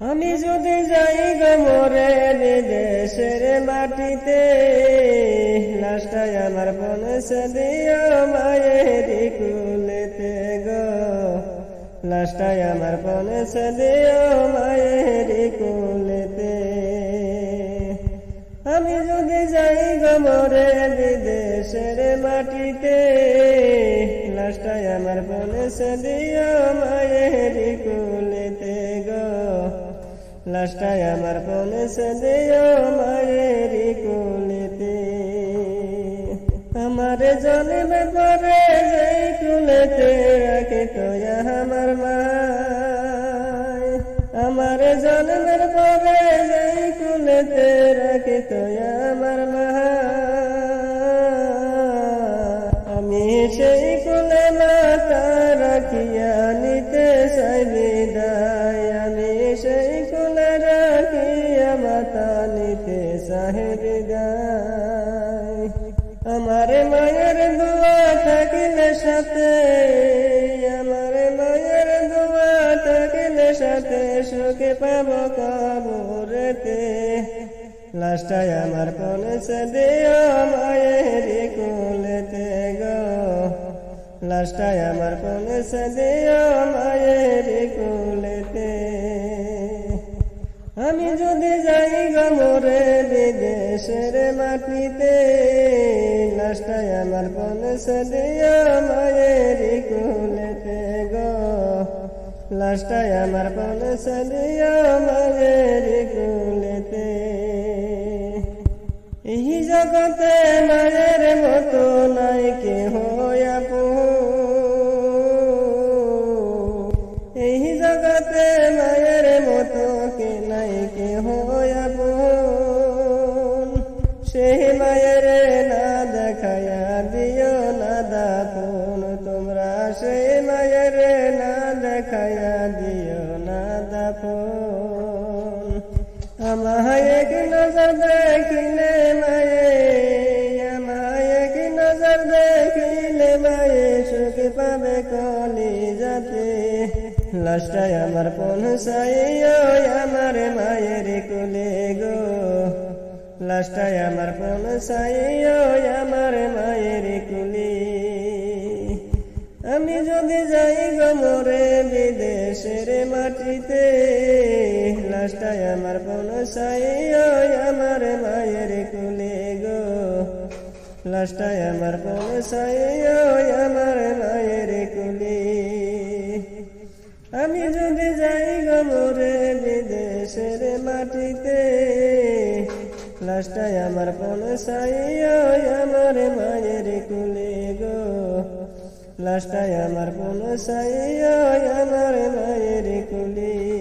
আমি যদি যাই গমরে বিদেশের মাটিতে লাস্টায় আমার বনসে দিও মায়ের কুলেতে গো। লাস্টায় আমার বনসে দিও মায়ের কুলেতে। আমি যদি যাই গমরে বিদেশের মাটিতে লাস্টায় আমার বনসে দিও মায়ের কুলেতে। গো লাস্টায় আমার বনসে দিও মায়ের কুলেতে। আমার জন্মে পরে যেই কুলেতে রাখে তো আমার মা আমার জন্মের পরে যেই কুলেতে রাখে তো আমার মা আমি সেই কুলে মাতা রাখিয়া চাই বিদায় আমার মায়ের দোয়া থাকিলে সাথে, আমার মায়ের দোয়া থাকিলে সাথে সুখে পাব কবরেতে লাস্টায় আমার পনেছে দিও মায়ের কুলেতে গো। লাস্টায় আমার পনেছে দিও মায়ের কুলেতে। আমি যদি যাই গমরে বিদেশের মাটিতে লাস্টায় আমার পনেছে দিও মায়ের কুলেতে গো। লাস্টায় আমার পনেছে দিও মায়ের কুলেতে। এই জগতে মায়ের মতো নাই কে আমায় মায়ে মায়ে কলি যাতে আমার পৌঁছাইও আমার মায়ের কোলে গো। লাস্টায় আমার পৌঁছাইও আমার মায়ের কুলি। আমি যদি যাই গমরে বিদেশের মাটিতে লাস্টায় আমার পৌঁছাইও আমার মায়ের কুলে গো। লাস্টায় আমার পৌঁছাইও আমার মায়ের কুলি। আমি যদি যাই গমরে বিদেশের মাটিতে লাস্টায় আমার পৌঁছাইও আমার মায়ের কুলে গো। লাস্টায় আমার পৌঁছাইও আমার মায়ের কুলি।